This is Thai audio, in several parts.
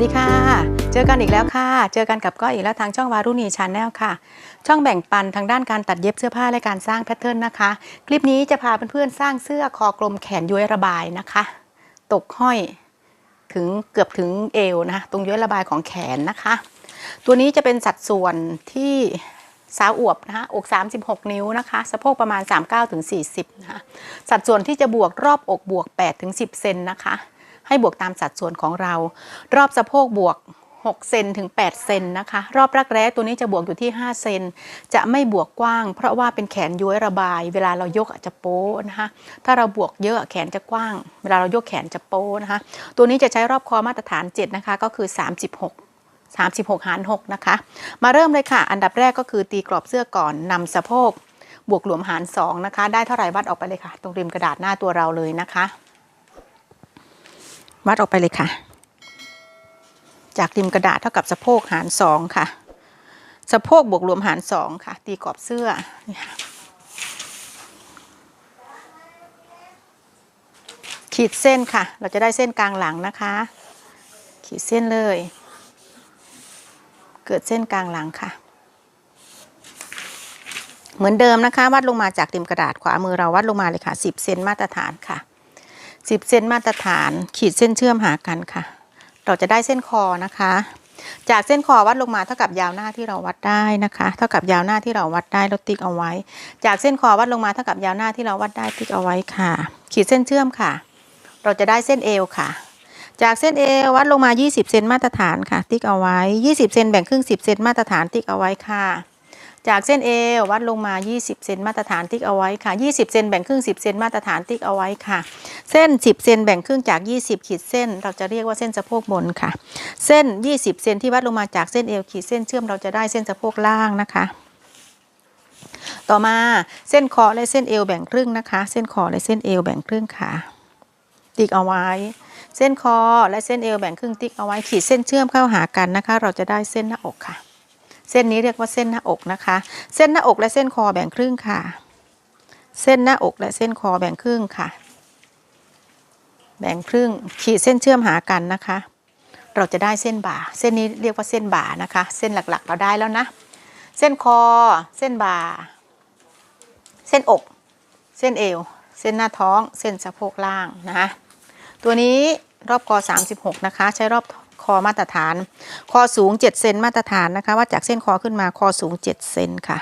ดีค่ะ เจอกันอีกแล้วค่ะ เจอกันกับก้อยอีกแล้วทางช่องวารุณีชาแนลค่ะ ช่องแบ่งปันทางด้านการตัดเย็บเสื้อผ้าและการสร้างแพทเทิร์นนะคะ คลิปนี้จะพาเพื่อนๆสร้างเสื้อคอกลมแขนย้วยระบายนะคะ ตกห้อยถึงเกือบถึงเอวนะ ตรงย้วยระบายของแขนนะคะ ตัวนี้จะเป็นสัดส่วนที่สาวอวบนะคะอก 36 นิ้วนะคะ สะโพกประมาณ 39ถึง40นะคะ สัดส่วนที่จะบวกรอบอกบวก8ถึง10เซนนะคะ ให้บวกตามสัดส่วนของเรา รอบสะโพกบวก6เซนถึง 8 เซนนะคะ รอบรักแร้ตัวนี้จะบวกอยู่ที่ 5 เซนจะไม่บวกกว้าง เพราะว่าเป็นแขนย้วยระบาย เวลาเรายกอาจจะโป๊นะคะ ถ้าเราบวกเยอะแขนจะกว้าง เวลาเรายกแขนจะโป๊นะคะ ตัวนี้จะใช้รอบคอมาตรฐาน 7 นะคะ ก็คือ 36 36 หาร 6 นะคะ มาเริ่มเลยค่ะ อันดับแรกก็คือตีกรอบเสื้อก่อนนำสะโพก บวกหลวมหาร 2 นะคะ ได้เท่าไหร่วัดออกไปเลยค่ะ ตรงริมกระดาษหน้าตัวเราเลยนะคะ วัดออกไปเลยค่ะ จากริมกระดาษเท่ากับสะโพกหาร2ค่ะ สะโพกบวกรวมหาร2ค่ะ ตีกรอบเสื้อนี่ค่ะขีดเส้นค่ะ เราจะได้เส้นกลางหลังนะคะ ขีดเส้นเลย เกิดเส้นกลางหลังค่ะ เหมือนเดิมนะคะ วัดลงมาจากริมกระดาษขวามือเราวัดลงมาเลยค่ะ 10 เซนมาตรฐานค่ะ 10เซนมาตรฐาน ขีดเส้นเชื่อมหากันค่ะ เราจะได้เส้นคอนะคะ จากเส้นคอวัดลงมาเท่ากับยาวหน้าที่เราวัดได้นะคะ เท่ากับยาวหน้าที่เราวัดได้เราติ๊กเอาไว้ จากเส้นคอวัดลงมาเท่ากับยาวหน้าที่เราวัดได้ติ๊กเอาไว้ค่ะ ขีดเส้นเชื่อมค่ะ เราจะได้เส้นเอวค่ะจากเส้นเอววัดลงมา 20 เซนมาตรฐานค่ะ ติ๊กเอาไว้ 20 เซนแบ่งครึ่ง 10 เซนมาตรฐานติ๊กเอาไว้ค่ะ จากเส้นเอววัดลงมา 20 เซนมาตรฐานติ๊กเอาไว้ค่ะ 20 เซนแบ่งครึ่ง 10 เซนมาตรฐานติ๊กเอาไว้ค่ะ เส้น 10 เซนแบ่งครึ่งจาก 20 ขีดเส้น เราจะเรียกว่าเส้นสะโพกบนค่ะ เส้น 20 เซนที่วัดลงมาจากเส้นเอวขีดเส้นเชื่อมเราจะได้เส้นสะโพกล่างนะคะ ต่อมาเส้นคอและเส้นเอวแบ่งครึ่งนะคะ เส้นคอและเส้นเอวแบ่งครึ่งค่ะ ติ๊กเอาไว้ เส้นคอและเส้นเอวแบ่งครึ่งติ๊กเอาไว้ขีดเส้นเชื่อมเข้าหากันนะคะ เราจะได้เส้นหน้าอกค่ะ เส้นนี้เรียกว่าเส้นหน้าอกนะคะ เส้นหน้าอกและเส้นคอแบ่งครึ่งค่ะ เส้นหน้าอกและเส้นคอแบ่งครึ่งค่ะ แบ่งครึ่งขีดเส้นเชื่อมหากันนะคะ เราจะได้เส้นบ่า เส้นนี้เรียกว่าเส้นบ่านะคะ เส้นหลักๆเราได้แล้วนะ เส้นคอ เส้นบ่า เส้นอก เส้นเอว เส้นหน้าท้อง เส้นสะโพกล่างนะคะตัวนี้รอบคอ36 นะคะ ใช้รอบ อมาตรฐาน คอสูง 7 เซนมาตรฐานนะคะวัดจากเส้นคอขึ้นมาคอสูง 7 เซนค่ะ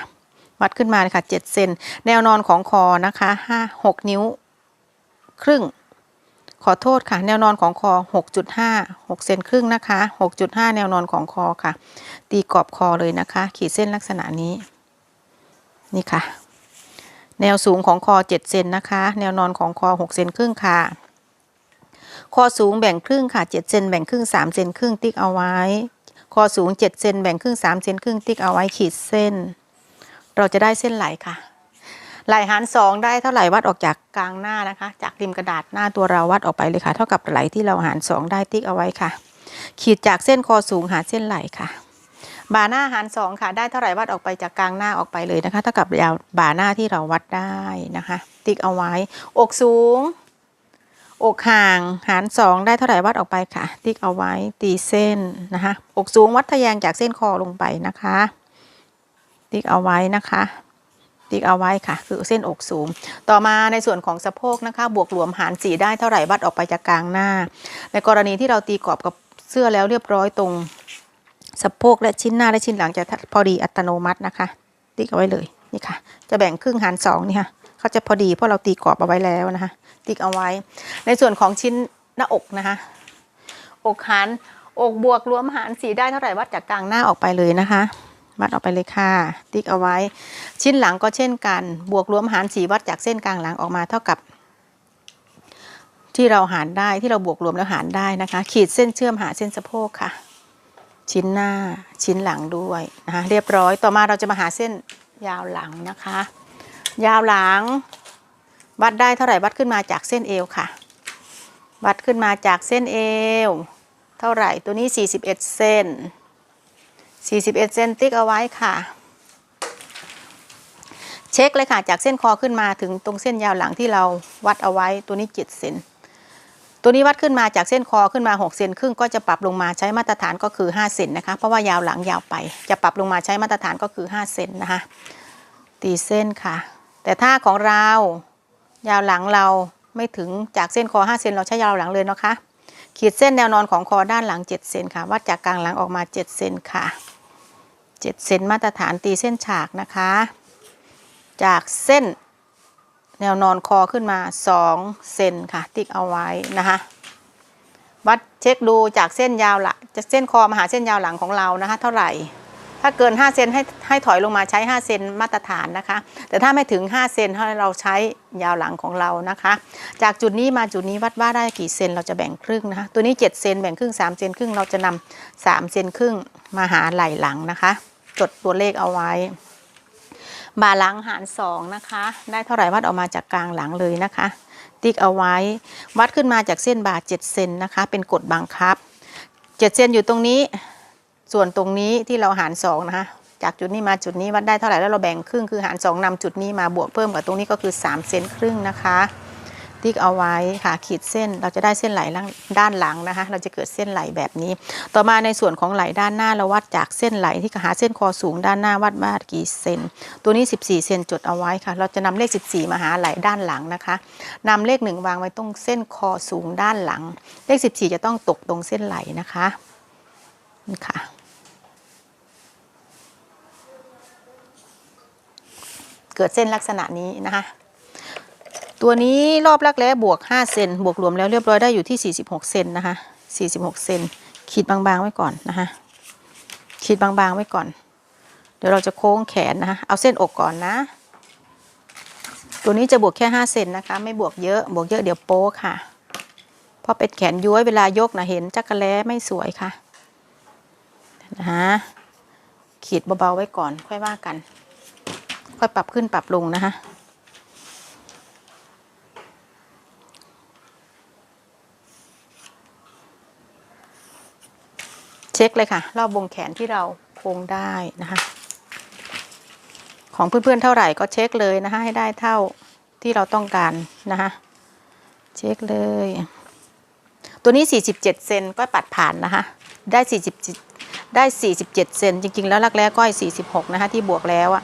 วัดขึ้นมาเลยค่ะ 7 เซนแนวนอนของคอนะคะ5 6 นิ้วครึ่ง ขอโทษค่ะ แนวนอนของคอ 6.5 6 เซนครึ่งนะคะ 6.5 แนวนอนของคอค่ะ ตีกรอบคอเลยนะคะ ขีดเส้นลักษณะนี้ นี่ค่ะ แนวสูงของคอ 7 เซนนะคะ แนวนอนของคอ 6 เซนครึ่งค่ะ คอสูงแบ่งครึ่งค่ะ 7 เซนแบ่งครึ่ง 3 เซนครึ่งติ๊กเอาไว้ คอสูง 7 เซนแบ่งครึ่ง 3 เซนครึ่งติ๊กเอาไว้ขีดเส้น เราจะได้เส้นไหลค่ะ ไหลหารสองได้เท่าไหร่วัดออกจากกลางหน้านะคะ จากริมกระดาษหน้าตัวเราวัดออกไปเลยค่ะ เท่ากับไหลที่เราหารสองได้ติ๊กเอาไว้ค่ะ ขีดจากเส้นคอสูงหาเส้นไหลค่ะบ่าหน้าหารสองค่ะได้เท่าไหร่วัดออกไปจากกลางหน้าออกไปเลยนะคะเท่ากับยาวบ่าหน้าที่เราวัดได้นะคะ ติ๊กเอาไว้ อกสูง อกห่างหารสองได้เท่าไหร่วัดออกไปค่ะ ติ๊กเอาไว้ตีเส้นนะคะอกสูงวัดทะแยงจากเส้นคอลงไปนะคะ ติ๊กเอาไว้นะคะติ๊กเอาไว้ค่ะ คือเส้นอกสูง ต่อมาในส่วนของสะโพกนะคะ บวกรวมหารสี่ได้เท่าไหร่วัดออกไปจากกลางหน้า ในกรณีที่เราตีกรอบกับเสื้อแล้วเรียบร้อยตรง สะโพกและชิ้นหน้าและชิ้นหลังจะพอดีอัตโนมัตินะคะ ติ๊กเอาไว้เลยนี่ค่ะ จะแบ่งครึ่งหารสองนี่ค่ะเขาจะพอดีเพราะเราตีกรอบเอาไว้แล้วนะคะ ติ๊กเอาไว้ ในส่วนของชิ้นหน้าอกนะคะ อกหารอกบวกรวมหารสีได้เท่าไหร่วัดจากกลางหน้าออกไปเลยนะคะวัดออกไปเลยค่ะ ติ๊กเอาไว้ ชิ้นหลังก็เช่นกัน บวกรวมหารสีวัดจากเส้นกลางหลังออกมาเท่ากับ ที่เราหารได้ที่เราบวกรวมแล้วหารได้นะคะ ขีดเส้นเชื่อมหาเส้นสะโพกค่ะ ชิ้นหน้าชิ้นหลังด้วยนะคะเรียบร้อยต่อมาเราจะมาหาเส้นยาวหลังนะคะ ยาวหลัง วัดได้เท่าไหร่วัดขึ้นมาจากเส้นเอวค่ะ วัดขึ้นมาจากเส้นเอว เท่าไหร่ตัวนี้ 41 เซน41 เซนติ๊กเอาไว้ค่ะ เช็คเลยค่ะจากเส้นคอขึ้นมาถึงตรงเส้นยาวหลังที่เราวัดเอาไว้ตัวนี้7เซนตัวนี้วัดขึ้นมาจากเส้นคอขึ้นมา6เซนครึ่งก็จะปรับลงมาใช้มาตรฐานก็คือ5เซนนะคะ เพราะว่ายาวหลังยาวไป จะปรับลงมาใช้มาตรฐานก็คือ5เซนนะคะตีเส้นค่ะ แต่ถ้าของเรา ยาวหลังเราไม่ถึงจากเส้นคอ5เซนเราใช้ยาวหลังเลยนะคะ ขีดเส้นแนวนอนของคอด้านหลัง7เซนค่ะวัดจากกลางหลังออกมา7เซนค่ะ7เซนมาตรฐานตีเส้นฉากนะคะ จากเส้นแนวนอนคอขึ้นมา 2 เซนค่ะ ติ๊กเอาไว้นะคะ วัดเช็คดูจากเส้นยาวละจะเส้นคอมาหาเส้นยาวหลังของเรานะคะ เท่าไหร่ ถ้าเกิน 5 เซนให้ให้ถอยลงมาใช้ 5 เซนมาตรฐานนะคะ แต่ถ้าไม่ถึง 5 เซนให้เราใช้ยาวหลังของเรานะคะ จากจุดนี้มาจุดนี้วัดว่าได้กี่เซนเราจะแบ่งครึ่งนะคะ ตัวนี้ 7 เซนแบ่งครึ่ง 3 เซนครึ่งเราจะนำ3เซนครึ่งมาหาไหล่หลังนะคะ จดตัวเลขเอาไว้ บ่าหลังหารสองนะคะ ได้เท่าไหร่วัดออกมาจากกลางหลังเลยนะคะ ติ๊กเอาไว้ วัดขึ้นมาจากเส้นบ่า 7 เซนนะคะ เป็นกฎบังคับ 7 เซนอยู่ตรงนี้ ส่วนตรงนี้ที่เราหาร2นะคะจากจุดนี้มาจุดนี้วัดได้เท่าไหร่แล้วเราแบ่งครึ่งคือหาร2นำจุดนี้มาบวกเพิ่มกับตรงนี้ก็คือ3เซนครึ่งนะคะติ๊กเอาไว้ค่ะขีดเส้นเราจะได้เส้นไหลด้านหลังนะคะ เราจะเกิดเส้นไหลแบบนี้ ต่อมาในส่วนของไหลด้านหน้าเราวัดจากเส้นไหลที่หาเส้นคอสูงด้านหน้าวัดว่ากี่เซนตัวนี้ 14 เซนจดเอาไว้ค่ะ เราจะนำเลข 14 มาหาไหลด้านหลังนะคะนำเลขหนึ่งวางไว้ตรงเส้นคอสูงด้านหลัง เลข 14 จะต้องตกตรงเส้นไหลนะคะนี่ค่ะ เกิดเส้นลักษณะนี้นะคะตัวนี้รอบรักแร้บวก 5 เซนบวกรวมแล้วเรียบร้อยได้อยู่ที่ 46 เซนนะคะ 46 เซนขีดบางๆไว้ก่อนนะคะขีดบางๆไว้ก่อน เดี๋ยวเราจะโค้งแขนนะคะเอาเส้นอกก่อนนะ ตัวนี้จะบวกแค่ 5 เซนนะคะ ไม่บวกเยอะบวกเยอะเดี๋ยวโป๊ค่ะ เพราะเป็นแขนย้วยเวลายกนะเห็นจักระแล้ไม่สวยค่ะนะคะขีดเบาๆไว้ก่อนค่อยว่ากัน ค่อยปรับขึ้นปรับลงนะคะเช็คเลยค่ะ รอบวงแขนที่เราโค้งได้นะคะ ของเพื่อนๆเท่าไหร่ก็เช็คเลยนะคะ ให้ได้เท่าที่เราต้องการนะคะเช็คเลย ตัวนี้ 47 เซนก็ปัดผ่านนะคะ ได้ 40ได้ 47 เซนจริง ๆ แล้วรักแร้ก้อย 46 นะคะที่บวกแล้วอะ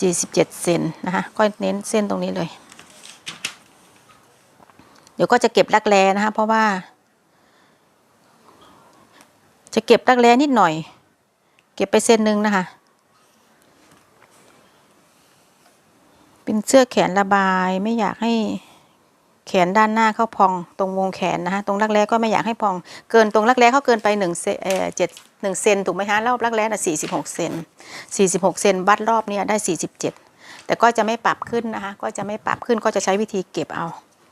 47 เซนนะคะก็เน้นเส้นตรงนี้เลย เดี๋ยวก็จะเก็บรักแร้นะคะ เพราะว่า จะเก็บรักแร้นิดหน่อย เก็บไปเส้นหนึ่งนะคะ เป็นเสื้อแขนระบายไม่อยากให้ แขนด้านหน้าเข้าพองตรงวงแขนนะคะตรงรักแร้ก็ไม่อยากให้พอง เกินตรงรักแร้เขาเกินไปหนึ่งเซนเอ่อเจ็ดหนึ่งเซนถูกไหมคะรอบรักแร้น่ะสี่สิบหกเซนสี่สิบหกเซนวัดรอบเนี้ยได้สี่สิบเจ็ดแต่ก็จะไม่ปรับขึ้นนะคะก็จะไม่ปรับขึ้นก็จะใช้วิธีเก็บเอา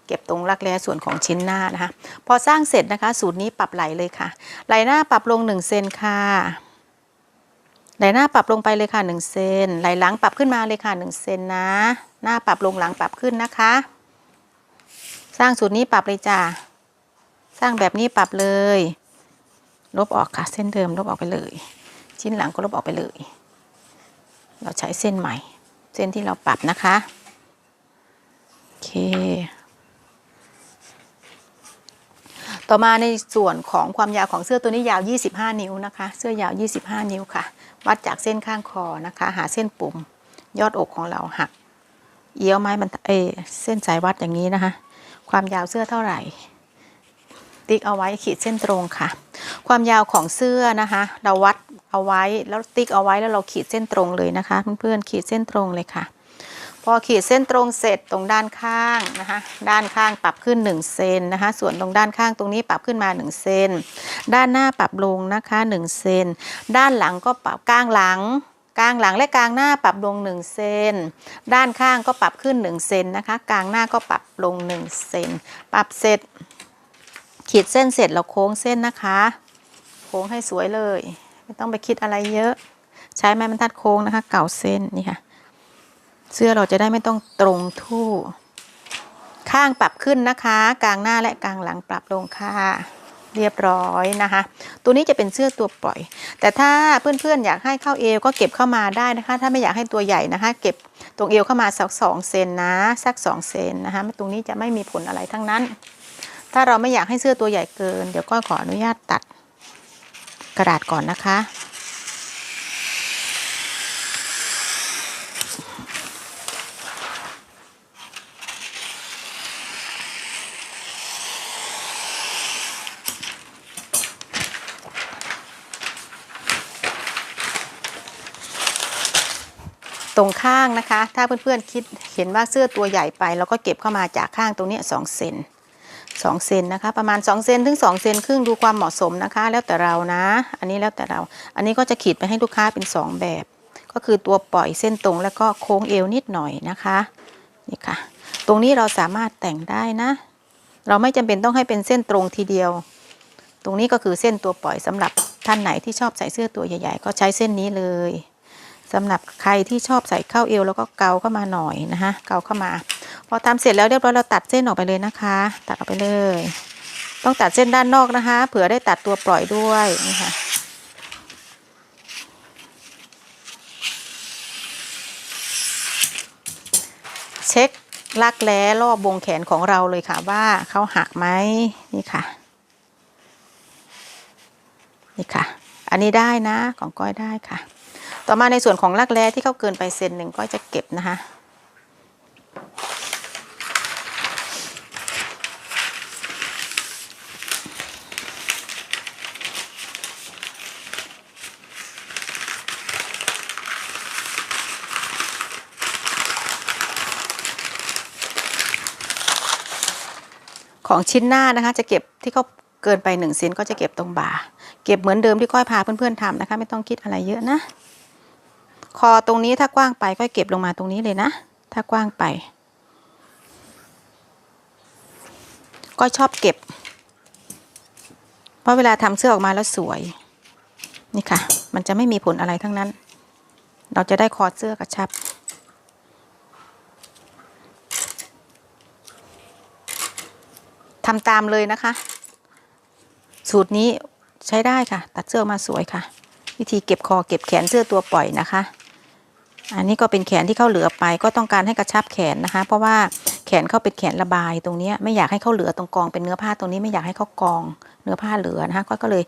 เก็บตรงรักแร้ส่วนของชิ้นหน้านะคะพอสร้างเสร็จนะคะ สูตรนี้ปรับไหลเลยค่ะ ไหลหน้าปรับลง1เซนค่ะไหลหน้าปรับลงไปเลยค่ะ1เซนไหลหลังปรับขึ้นมาเลยค่ะ1เซนนะ หน้าปรับลงหลังปรับขึ้นนะคะ สร้างสูตรนี้ปรับเลยจ้าสร้างแบบนี้ปรับเลย ลบออกค่ะ เส้นเดิมลบออกไปเลย ชิ้นหลังก็ลบออกไปเลย เราใช้เส้นใหม่ เส้นที่เราปรับนะคะโอเค ต่อมาในส่วนของความยาวของเสื้อตัวนี้ยาว 25 นิ้วนะคะ เสื้อยาว 25 นิ้วค่ะ วัดจากเส้นข้างคอนะคะ หาเส้นปุ่ม ยอดอกของเราหัก เอี้ยวไม้มันเอเส้นสายวัดอย่างนี้นะคะ ความยาวเสื้อเท่าไหร่ ติ๊กเอาไว้ขีดเส้นตรงค่ะ ความยาวของเสื้อนะคะ เราวัดเอาไว้แล้วติ๊กเอาไว้แล้วเราขีดเส้นตรงเลยนะคะ เพื่อนๆขีดเส้นตรงเลยค่ะ พอขีดเส้นตรงเสร็จตรงด้านข้างนะคะ ด้านข้างปรับขึ้น1เซนนะคะ ส่วนตรงด้านข้างตรงนี้ปรับขึ้นมา1เซนด้านหน้าปรับลงนะคะ1เซนด้านหลังก็ปรับกลางหลัง กลางหลังและกลางหน้าปรับลง1เซนด้านข้างก็ปรับขึ้น1เซนนะคะ กลางหน้าก็ปรับลง1เซนปรับเสร็จ ขีดเส้นเสร็จเราโค้งเส้นนะคะ โค้งให้สวยเลย ไม่ต้องไปคิดอะไรเยอะ ใช้ไม้บรรทัดโค้งนะคะ เก่าเส้นนี่ค่ะ เสื้อเราจะได้ไม่ต้องตรงทู่ข้างปรับขึ้นนะคะ กลางหน้าและกลางหลังปรับลงค่ะ เรียบร้อยนะคะ ตัวนี้จะเป็นเสื้อตัวปล่อย แต่ถ้าเพื่อนๆอยากให้เข้าเอวก็เก็บเข้ามาได้นะคะ ถ้าไม่อยากให้ตัวใหญ่นะคะ เก็บตรงเอวเข้ามาสักสองเซนนะสักสองเซนนะคะตรงนี้จะไม่มีผลอะไรทั้งนั้น ถ้าเราไม่อยากให้เสื้อตัวใหญ่เกิน เดี๋ยวก็ขออนุญาตตัดกระดาษก่อนนะคะ ตรงข้างนะคะ ถ้าเพื่อนๆคิดเห็นว่าเสื้อตัวใหญ่ไปเราก็เก็บเข้ามาจากข้างตรงนี้สองเซนสองเซนนะคะ ประมาณ2เซนถึง2เซนครึ่งดูความเหมาะสมนะคะ แล้วแต่เรานะ อันนี้แล้วแต่เรา อันนี้ก็จะขีดไปให้ลูกค้าเป็น 2 แบบ ก็คือตัวปล่อยเส้นตรงแล้วก็โค้งเอวนิดหน่อยนะคะนี่ค่ะ ตรงนี้เราสามารถแต่งได้นะ เราไม่จำเป็นต้องให้เป็นเส้นตรงทีเดียว ตรงนี้ก็คือเส้นตัวปล่อยสำหรับท่านไหนที่ชอบใส่เสื้อตัวใหญ่ ๆ ก็ใช้เส้นนี้เลย สำหรับใครที่ชอบใส่เข้าเอวแล้วก็เกาเข้ามาหน่อยนะคะเกาเข้ามา พอทำเสร็จแล้วเรียบร้อยเราตัดเส้นออกไปเลยนะคะ ตัดออกไปเลย ต้องตัดเส้นด้านนอกนะคะ เผื่อได้ตัดตัวปล่อยด้วยนี่ค่ะเช็คลักแร้รอบวงแขนของเราเลยค่ะว่าเขาหักไหมนี่ค่ะ นี่ค่ะ อันนี้ได้นะของก้อยได้ค่ะ ต่อมาในส่วนของรักแร้ที่เขาเกินไปเซนหนึ่งก็จะเก็บนะคะของชิ้นหน้านะคะจะเก็บที่เขาเกินไป1เซนก็จะเก็บตรงบ่า เก็บเหมือนเดิมที่ก้อยพาเพื่อนๆทำนะคะ ไม่ต้องคิดอะไรเยอะนะ คอตรงนี้ถ้ากว้างไปก็เก็บลงมาตรงนี้เลยนะ ถ้ากว้างไป ก็ชอบเก็บ เพราะเวลาทำเสื้อออกมาแล้วสวย นี่ค่ะ มันจะไม่มีผลอะไรทั้งนั้น เราจะได้คอเสื้อกระชับทำตามเลยนะคะ สูตรนี้ใช้ได้ค่ะ ตัดเสื้อมาสวยค่ะ วิธีเก็บคอเก็บแขนเสื้อตัวปล่อยนะคะ อันนี้ก็เป็นแขนที่เขาเหลือไป ก็ต้องการให้กระชับแขนนะคะ เพราะว่าแขนเขาเป็นแขนระบายตรงนี้ไม่อยากให้เขาเหลือตรงกองเป็นเนื้อผ้าตรงนี้ไม่อยากให้เขากองเนื้อผ้าเหลือนะคะก็เลย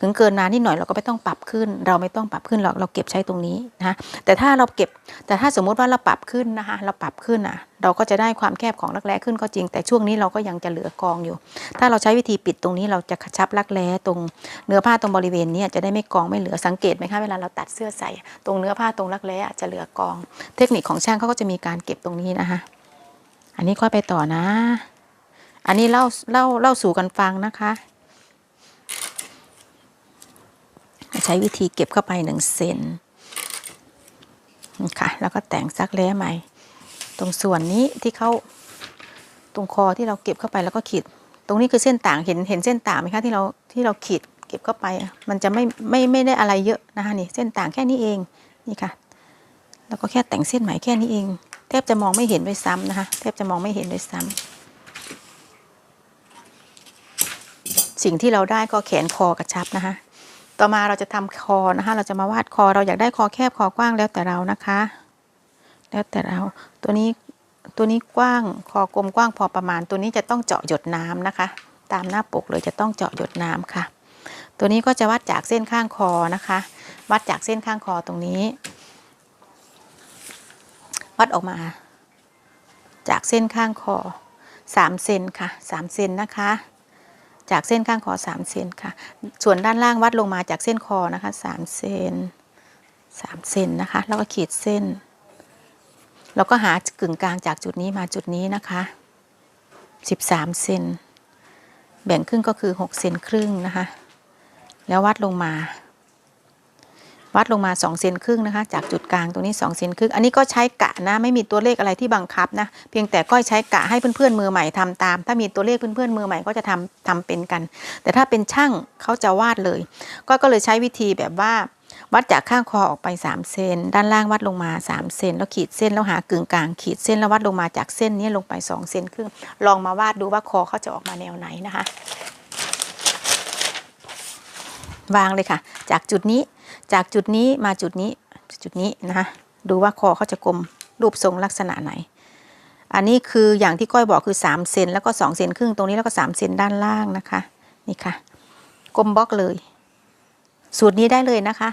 ถึงเกินนานนิดหน่อยเราก็ไม่ต้องปรับขึ้น เราไม่ต้องปรับขึ้นหรอกเราเก็บใช้ตรงนี้นะคะแต่ถ้าเราเก็บแต่ถ้าสมมุติว่าเราปรับขึ้นนะคะเราปรับขึ้นอะเราก็จะได้ความแคบของรักแร้ขึ้นก็จริง แต่ช่วงนี้เราก็ยังจะเหลือกองอยู่ ถ้าเราใช้วิธีปิดตรงนี้เราจะกระชับรักแร้ตรงเนื้อผ้าตรงบริเวณนี้จะได้ไม่กองไม่เหลือสังเกตไหมคะเวลาเราตัดเสื้อใส่ ตรงเนื้อผ้าตรงรักแร้จะเหลือกอง เทคนิคของช่างเขาก็จะมีการเก็บตรงนี้นะคะอันนี้ค่อยไปต่อนะ อันนี้เล่าเล่าเล่าสู่กันฟังนะคะ ใช้วิธีเก็บเข้าไปหนึ่งเซนค่ะแล้วก็แต่งซักแร้ใหม่ ตรงส่วนนี้ที่เขาตรงคอที่เราเก็บเข้าไปแล้วก็ขีด ตรงนี้คือเส้นต่างเห็นเห็นเส้นต่างไหมคะที่เราที่เราขีดเก็บเข้าไป มันจะไม่ไม่ไม่ได้อะไรเยอะนะคะนี่เส้นต่างแค่นี้เองนี่ค่ะ แล้วก็แค่แต่งเส้นใหม่แค่นี้เอง แทบจะมองไม่เห็นด้วยซ้ำนะคะแทบจะมองไม่เห็นด้วยซ้ำสิ่งที่เราได้ก็แขนคอกระชับนะคะ ต่อมาเราจะทำคอนะคะเราจะมาวาดคอเราอยากได้คอแคบคอกว้างแล้วแต่เรานะคะ แล้วแต่เราตัวนี้ตัวนี้กว้างคอกลมกว้างพอประมาณ ตัวนี้จะต้องเจาะหยดน้ำนะคะ ตามหน้าปกเลยจะต้องเจาะหยดน้ำค่ะ ตัวนี้ก็จะวัดจากเส้นข้างคอนะคะ วัดจากเส้นข้างคอตรงนี้ วัดออกมา จากเส้นข้างคอ3เซนค่ะ3เซนนะคะ จากเส้นข้างคอ3เซนค่ะ ส่วนด้านล่างวัดลงมาจากเส้นคอนะคะ3เซน3เซนนะคะ แล้วก็ขีดเส้นเราก็หากึ่งกลางจากจุดนี้มาจุดนี้นะคะ 13เซนแบ่งครึ่งก็คือ 6 เซนครึ่งนะคะ แล้ววัดลงมา วัดลงมา2เซนครึ่งนะคะ จากจุดกลางตรงนี้2เซนครึ่ง อันนี้ก็ใช้กะนะ ไม่มีตัวเลขอะไรที่บังคับนะ เพียงแต่ก้อยใช้กะให้เพื่อนๆมือใหม่ทำตาม ถ้ามีตัวเลขเพื่อนๆมือใหม่ก็จะทำทำเป็นกัน แต่ถ้าเป็นช่างเขาจะวาดเลย ก็ก็เลยใช้วิธีแบบว่า วัดจากข้างคอออกไป 3 เซน ด้านล่างวัดลงมา 3 เซน แล้วขีดเส้นแล้วหากึ่งกลาง ขีดเส้นแล้ววัดลงมาจากเส้นนี้ลงไป 2 เซนครึ่ง ลองมาวาดดูว่าคอเขาจะออกมาแนวไหนนะคะ วางเลยค่ะ จากจุดนี้ จากจุดนี้มาจุดนี้จุดนี้นะคะดูว่าคอเขาจะกลมรูปทรงลักษณะไหน อันนี้คืออย่างที่ก้อยบอกคือ3เซนแล้วก็2เซนครึ่งตรงนี้แล้วก็3เซนด้านล่างนะคะนี่ค่ะกลมบล็อกเลย สูตรนี้ได้เลยนะคะ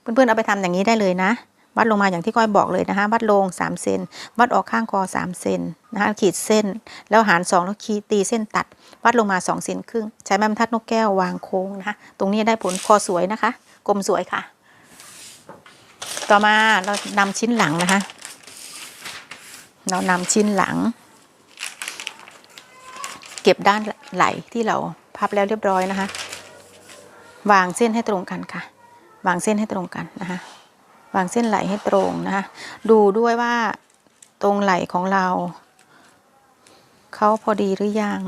เพื่อนๆเอาไปทำอย่างนี้ได้เลยนะ วัดลงมาอย่างที่ก้อยบอกเลยนะคะวัดลง3เซนวัดออกข้างคอ3เซนนะคะขีดเส้น แล้วหาร2แล้วขีดตีเส้นตัด วัดลงมา2เซนครึ่ง ใช้ไม้บรรทัดนกแก้ววางโค้งนะคะตรงนี้ได้ผลคอสวยนะคะ กลมสวยค่ะ ต่อมาเรานำชิ้นหลังนะคะ เรานำชิ้นหลัง เก็บด้านไหลที่เราพับแล้วเรียบร้อยนะคะ วางเส้นให้ตรงกันค่ะ วางเส้นให้ตรงกันนะคะ วางเส้นไหลให้ตรงนะคะ ดูด้วยว่าตรงไหลของเราเขาพอดีหรือยัง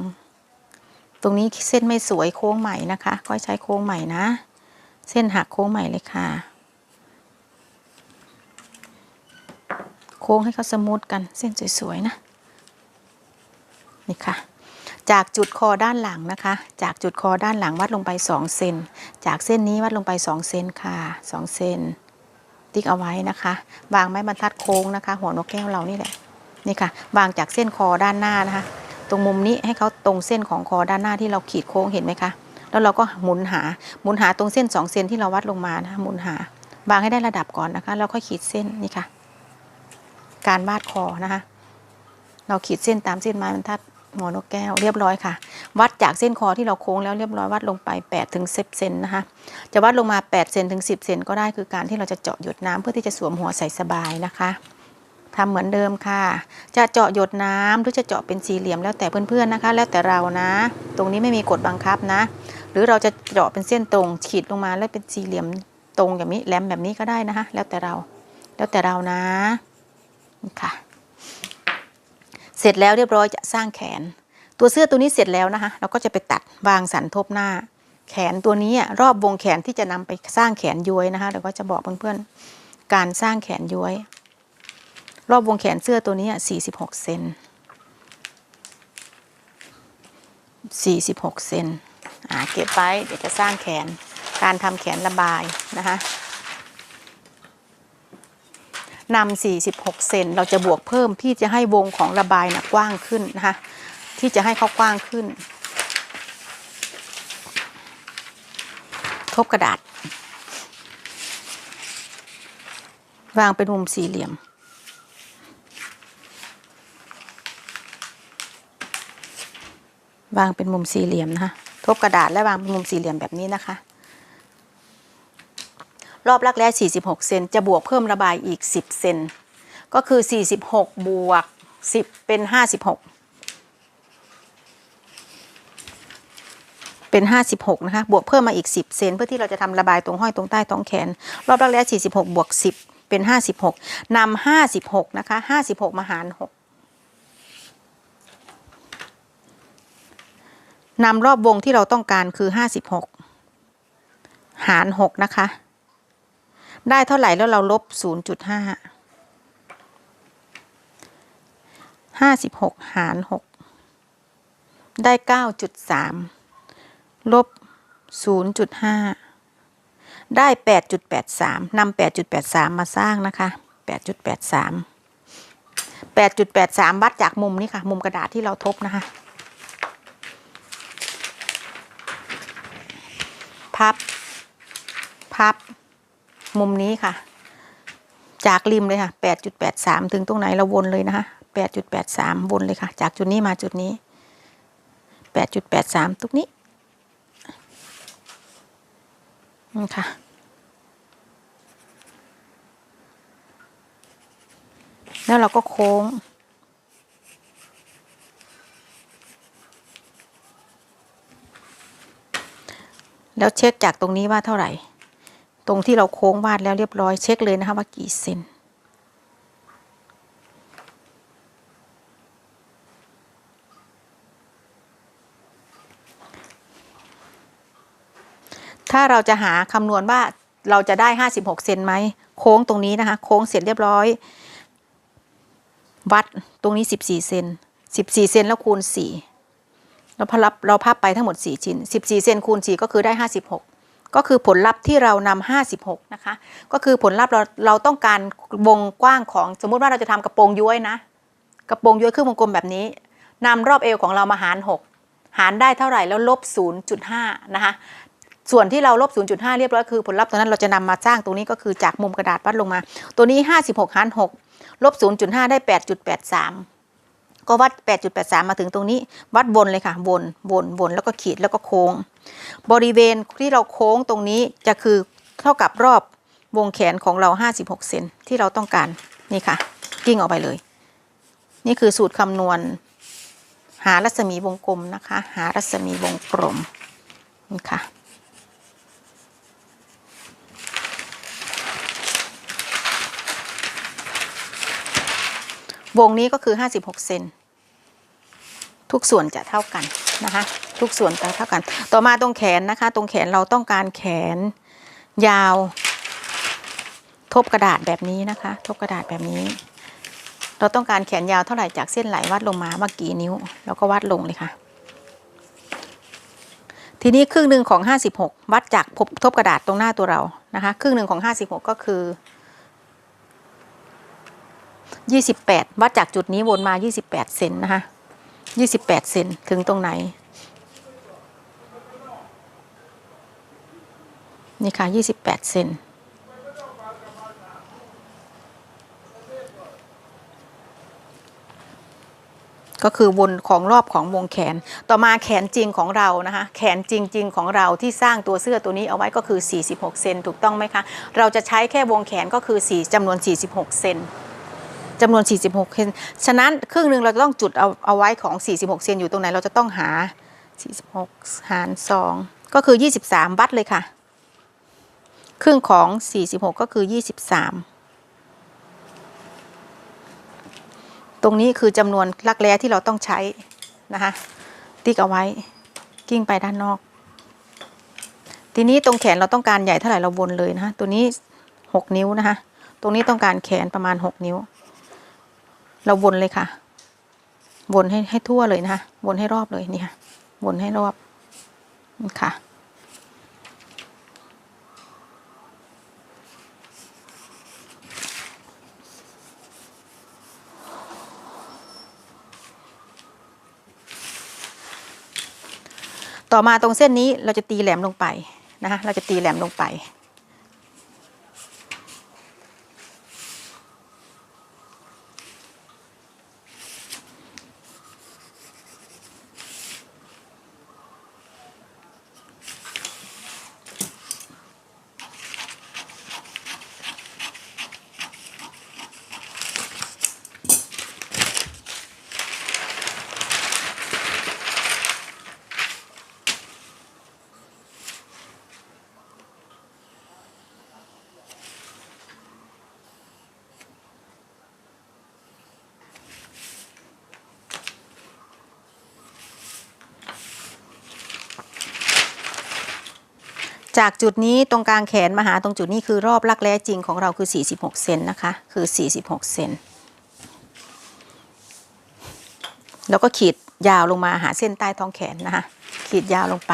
ตรงนี้เส้นไม่สวยโค้งใหม่นะคะ ก็ใช้โค้งใหม่นะ เส้นหักโค้งใหม่เลยค่ะ โค้งให้เขาสมูทกันเส้นสวยๆนะ นี่ค่ะ จากจุดคอด้านหลังนะคะ จากจุดคอด้านหลังวัดลงไป2เซน จากเส้นนี้วัดลงไป2เซนค่ะ2เซน ติ๊กเอาไว้นะคะ วางไม้บรรทัดโค้งนะคะ หัวนกแก้วเรานี่แหละ นี่ค่ะ วางจากเส้นคอด้านหน้านะคะ ตรงมุมนี้ให้เขาตรงเส้นของคอด้านหน้าที่เราขีดโค้งเห็นไหมคะ แล้วเราก็หมุนหาหมุนหาตรงเส้น 2 เซนที่เราวัดลงมานะคะหมุนหาวางให้ได้ระดับก่อนนะคะ แล้วค่อยขีดเส้นนี่ค่ะ การวาดคอนะคะ เราขีดเส้นตามเส้นไม้บรรทัดหัวนกแก้วเรียบร้อยค่ะ วัดจากเส้นคอที่เราโค้งแล้วเรียบร้อยวัดลงไป8ถึง10เซนนะคะ จะวัดลงมา8เซนถึง10เซนก็ได้คือการที่เราจะเจาะหยดน้ำเพื่อที่จะสวมหัวใส่สบายนะคะ ทำเหมือนเดิมค่ะ จะเจาะหยดน้ำหรือจะเจาะเป็นสี่เหลี่ยมแล้วแต่เพื่อนๆนะคะ แล้วแต่เรานะ ตรงนี้ไม่มีกฎบังคับนะ หรือเราจะเจาะเป็นเส้นตรงขีดลงมาแล้วเป็นสี่เหลี่ยมตรงอย่างนี้แหลมแบบนี้ก็ได้นะคะ แล้วแต่เรา แล้วแต่เรานะค่ะ เสร็จแล้วเรียบร้อยจะสร้างแขน ตัวเสื้อตัวนี้เสร็จแล้วนะคะ เราก็จะไปตัดวางสันทบหน้า แขนตัวนี้รอบวงแขนที่จะนำไปสร้างแขนย้วยนะคะเดี๋ยวก็จะบอกเพื่อนๆการสร้างแขนย้วย รอบวงแขนเสื้อตัวนี้อะ46เซน46เซนอ่าเก็บไว้เดี๋ยวจะสร้างแขนการทำแขนระบายนะคะนำ46 เซนเราจะบวกเพิ่มที่จะให้วงของระบายนะกว้างขึ้นนะคะที่จะให้เขากว้างขึ้น ทบกระดาษ วางเป็นมุมสี่เหลี่ยม วางเป็นมุมสี่เหลี่ยมนะคะทบกระดาษและวางเป็นมุมสี่เหลี่ยมแบบนี้นะคะ รอบรักแร้46 เซนจะบวกเพิ่มระบายอีก 10 เซนก็คือ 46 บวก 10 เป็น 56 เป็น 56 นะคะ บวกเพิ่มมาอีก 10 เซนเพื่อที่เราจะทำระบายตรงห้อยตรงใต้ท้องแขน รอบรักแร้46 บวก 10 เป็น 56นำ56 นะคะ 56 มาหาร 6 นำรอบวงที่เราต้องการคือ 56 หาร 6 นะคะ ได้เท่าไหร่แล้วเราลบ 0.5 56 หาร 6 ได้ 9.3 ลบ 0.5 ได้ 8.83นำ8.83 มาสร้างนะคะ 8.83 8.83 วัดจากมุมนี้ค่ะ มุมกระดาษที่เราทบนะคะ พับ พับ มุมนี้ค่ะ จากริมเลยค่ะ 8.83 ถึงตรงไหนเราวนเลยนะคะ 8.83 วนเลยค่ะ จากจุดนี้มาจุดนี้ 8.83 ตรงนี้นี่ค่ะแล้วเราก็โค้ง แล้วเช็คจากตรงนี้ว่าเท่าไหร่ ตรงที่เราโค้งวาดแล้วเรียบร้อยเช็คเลยนะคะว่ากี่เซนถ้าเราจะหาคำนวณว่าเราจะได้ 56 เซนไหม โค้งตรงนี้นะคะ โค้งเสร็จเรียบร้อย วัดตรงนี้ 14 เซน14 เซนแล้วคูณ 4 แล้วพอรับเราพับไปทั้งหมด 4 ชิ้น 14 เซนคูณ 4 ก็คือได้ 56 ก็คือผลลัพธ์ที่เรานำ56 นะคะ ก็คือผลลัพธ์เราเราต้องการวงกว้างของสมมุติว่าเราจะทำกระโปรงย้วยนะ กระโปรงย้วยครึ่งวงกลมแบบนี้นำรอบเอวของเรามาหาร 6 หารได้เท่าไหร่แล้วลบ 0.5 นะคะส่วนที่เราลบ 0.5 เรียบร้อยคือผลลัพธ์ตรงนั้นเราจะนำมาสร้างตรงนี้ก็คือจากมุมกระดาษวัดลงมา ตัวนี้ 56หาร6ลบ 0.5 ได้ 8.83 ก็วัด 8.83 มาถึงตรงนี้ วัดวนเลยค่ะ วน วน วน แล้วก็ขีดแล้วก็โค้ง บริเวณที่เราโค้งตรงนี้จะคือเท่ากับรอบวงแขนของเรา 56 เซนที่เราต้องการ นี่ค่ะ กิ้งออกไปเลย นี่คือสูตรคำนวณ หารัศมีวงกลมนะคะ หารัศมีวงกลม นี่ค่ะวงนี้ก็คือ 56 เซน ทุกส่วนจะเท่ากันนะคะ ทุกส่วนจะเท่ากัน ต่อมาตรงแขนนะคะ ตรงแขนเราต้องการแขนยาว ทบกระดาษแบบนี้นะคะ ทบกระดาษแบบนี้ เราต้องการแขนยาวเท่าไหร่จากเส้นไหลวัดลงมาว่ากี่นิ้ว แล้วก็วัดลงเลยค่ะ ทีนี้ครึ่งหนึ่งของ 56 วัดจากพบทบกระดาษตรงหน้าตัวเรานะคะ ครึ่งหนึ่งของ 56 ก็คือ28 วัดจากจุดนี้วนมา 28 เซนนะคะ 28เซนถึงตรงไหน นี่ค่ะ28เซนก็คือวนของรอบของวงแขน ต่อมาแขนจริงของเรานะคะ แขนจริง ๆ ของเราที่สร้างตัวเสื้อตัวนี้เอาไว้ก็คือ 46 เซนถูกต้องไหมคะ เราจะใช้แค่วงแขนก็คือ 4จำนวน 46 เซน จำนวน 46 เซน ฉะนั้นครึ่งหนึ่งเราจะต้องจุดเอาเอาไว้ของ 46 เซนอยู่ตรงไหน เราจะต้องหา 46 หาร 2 ก็คือ 23 วัดเลยค่ะ ครึ่งของ 46 ก็คือ 23 ตรงนี้คือจำนวนลักแร้ที่เราต้องใช้นะคะ ติ๊กเอาไว้ กิ้งไปด้านนอก ทีนี้ตรงแขนเราต้องการใหญ่เท่าไหร่เราวนเลยนะคะ ตัวนี้ 6 นิ้วนะคะ ตรงนี้ต้องการแขนประมาณ 6 นิ้ว เราวนเลยค่ะ วนให้ให้ทั่วเลยนะคะวนให้รอบเลยนี่ค่ะวนให้รอบนี่ค่ะ ต่อมาตรงเส้นนี้เราจะตีแหลมลงไปนะคะเราจะตีแหลมลงไป จากจุดนี้ตรงกลางแขนมาหาตรงจุดนี้คือรอบลักแร้จริงของเราคือ 46 เซนนะคะ คือ 46 เซนแล้วก็ขีดยาวลงมาหาเส้นใต้ท้องแขนนะคะ ขีดยาวลงไป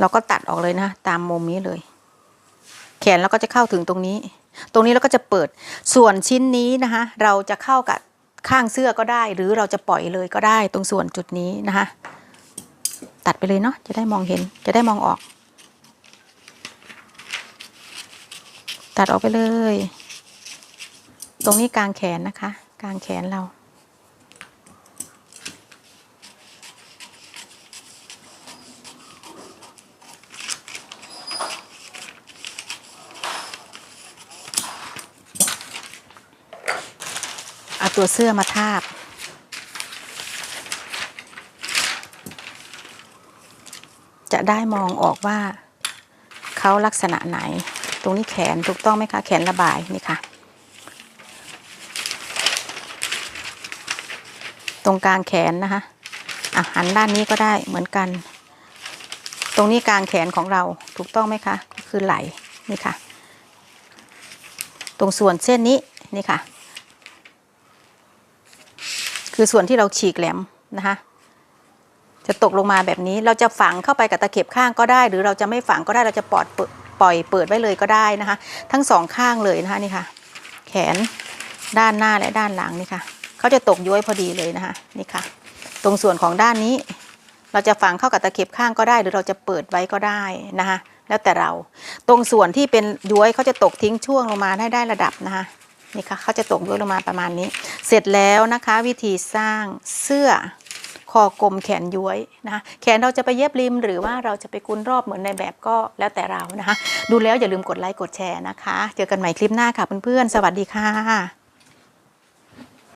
เราก็ตัดออกเลยนะ ตามมุมนี้เลย แขนเราก็จะเข้าถึงตรงนี้ ตรงนี้เราก็จะเปิดส่วนชิ้นนี้นะคะ เราจะเข้ากับข้างเสื้อก็ได้ หรือเราจะปล่อยเลยก็ได้ ตรงส่วนจุดนี้นะคะ ตัดไปเลยเนาะจะได้มองเห็นจะได้มองออก ตัดออกไปเลย ตรงนี้กลางแขนนะคะ กลางแขนเรา ตัวเสื้อมาทาบ จะได้มองออกว่าเขาลักษณะไหน ตรงนี้แขนถูกต้องไหมคะ แขนระบายนี่ค่ะ ตรงกลางแขนนะคะอะหันด้านนี้ก็ได้เหมือนกัน ตรงนี้กลางแขนของเราถูกต้องไหมคะ คือไหล่นี่ค่ะ ตรงส่วนเส้นนี้นี่ค่ะ คือส่วนที่เราฉีกแหลมนะคะ จะตกลงมาแบบนี้เราจะฝังเข้าไปกับตะเข็บข้างก็ได้ หรือเราจะไม่ฝังก็ได้เราจะปลอดปล่อยเปิดไว้เลยก็ได้นะคะ ทั้งสองข้างเลยนะคะนี่ค่ะ แขนด้านหน้าและด้านหลังนี่ค่ะเขาจะตกย้วยพอดีเลยนะคะนี่ค่ะ ตรงส่วนของด้านนี้ เราจะฝังเข้ากับตะเข็บข้างก็ได้ หรือเราจะเปิดไว้ก็ได้นะคะแล้วแต่เรา ตรงส่วนที่เป็นย้วยเขาจะตกทิ้งช่วงลงมาให้ได้ระดับนะคะ นี่ค่ะเขาจะตกด้วยลงมาประมาณนี้ เสร็จแล้วนะคะ วิธีสร้างเสื้อคอกลมแขนย้วยนะคะแขนเราจะไปเย็บริม หรือว่าเราจะไปกุนรอบเหมือนในแบบก็แล้วแต่เรานะคะ ดูแล้วอย่าลืมกดไลค์กดแชร์นะคะ เจอกันใหม่คลิปหน้าค่ะเพื่อนๆสวัสดีค่ะ